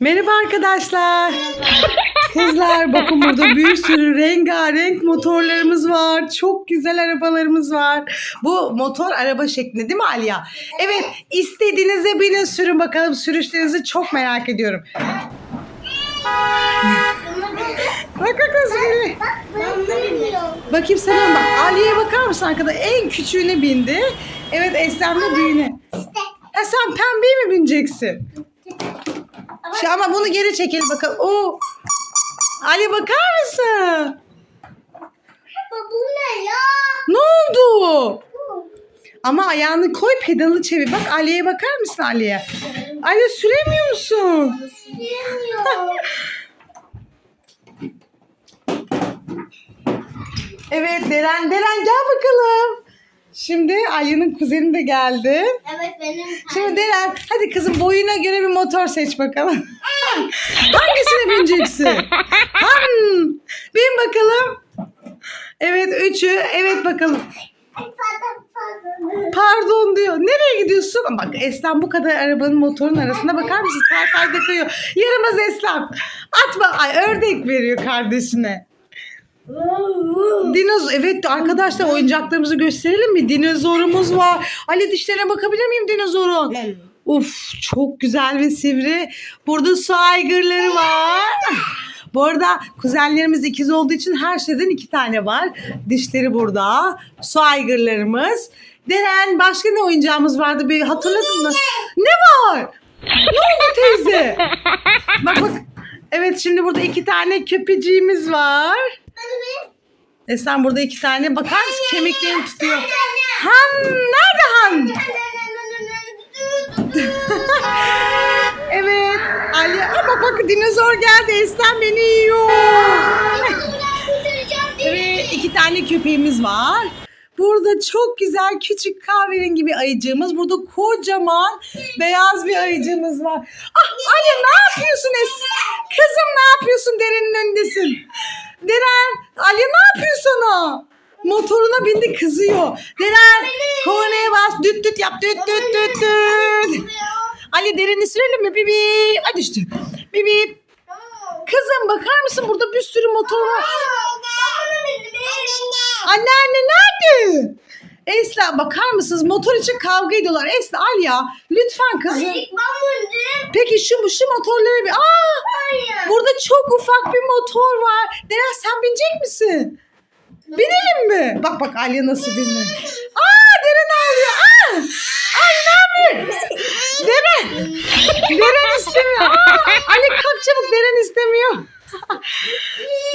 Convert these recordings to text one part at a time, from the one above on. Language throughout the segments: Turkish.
Merhaba arkadaşlar. Kızlar bakın burada bir sürü rengarenk motorlarımız var. Çok güzel arabalarımız var. Bu motor araba şeklinde değil mi Aliya? Evet istediğinize binin sürün bakalım sürüşlerinizi çok merak ediyorum. Bak bak nasıl biri. Ben bunu bilmiyorum. Bakayım sana bak. Aliye'ye bakar mısın arkada? En küçüğüne bindi. Evet Eslem de büyüğüne. Ha sen pembeye mi bineceksin? Şu ama bunu geri çekelim bakalım. Oo. Ali bakar mısın? Baba bu ne ya? Ne oldu? Ama ayağını koy pedalı çevir. Bak Ali'ye bakar mısın Ali'ye? Ali süremiyor musun? Bilmiyorum. Evet Deren Deren gel bakalım. Şimdi Ali'nin kuzeni de geldi. evet benim. Şimdi Deren hadi kızım boyuna göre bir motor seç bakalım. Hangisine bineceksin? Han. Bin bakalım. Evet üçü. Evet bakalım. Pardon, diyor. Nereye gidiyorsun? Bak Eslem bu kadar arabanın motorun arasına bakar mısın? Kay kay kayıyor. Yaramaz Eslem. Atma. Ay ördek veriyor kardeşine. Dinozor. Evet arkadaşlar oyuncaklarımızı gösterelim mi? Dinozorumuz var. Ali dişlerine bakabilir miyim dinozorun? Uf çok güzel ve sivri. Burada su aygırları var. Bu arada kuzenlerimiz ikiz olduğu için her şeyden iki tane var. Dişleri burada. Su aygırlarımız. Deren başka ne oyuncağımız vardı bir hatırladın mı? Ne var? Ne oldu teyze? Bak bak. Evet şimdi burada iki tane köpeciğimiz var. E sen burada iki tane bakar mısın? Kemiklerini tutuyor. Han nerede Han? Evet. Ali Aa, bak bak dinozor geldi. Eslem beni yiyor. Evet iki tane köpeğimiz var. Burada çok güzel küçük kahverengi bir ayıcığımız. Burada kocaman beyaz bir ayıcığımız var. Ah Ali ne yapıyorsun Es? Kızım ne yapıyorsun derenin önündesin. Deren Ali ne yapıyorsun o? Motoruna bindi kızıyor. Deren kornaya bas düt düt yap düt düt düt düt. Ali derini sürelim mi? Bip. Hadi işte. Bip. Kızım bakar mısın burada bir sürü motor var. Anneanne nerede? Esra bakar mısınız motor için kavga ediyorlar. Esra al ya lütfen kızım. Peki şu şu motorlara bir aa burada çok ufak bir motor var. Deren sen binecek misin? Binelim mi? Bak bak Alya nasıl biniyor. Aa Deren ağlıyor. Aa! Ay ne yapıyor? Deren. Deren istemiyor. Aa, Ali kalk çabuk Deren istemiyor.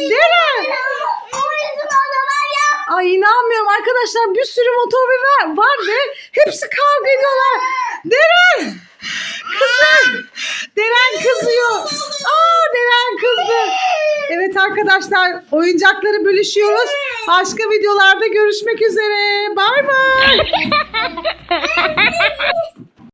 Deren. Ay inanmıyorum arkadaşlar bir sürü motor var, var ve hepsi kavga ediyorlar. Deren! Kızım! Deren kızıyor. Aa Deren kızdı. Evet arkadaşlar oyuncakları bölüşüyoruz. Başka videolarda görüşmek üzere. Bay bay.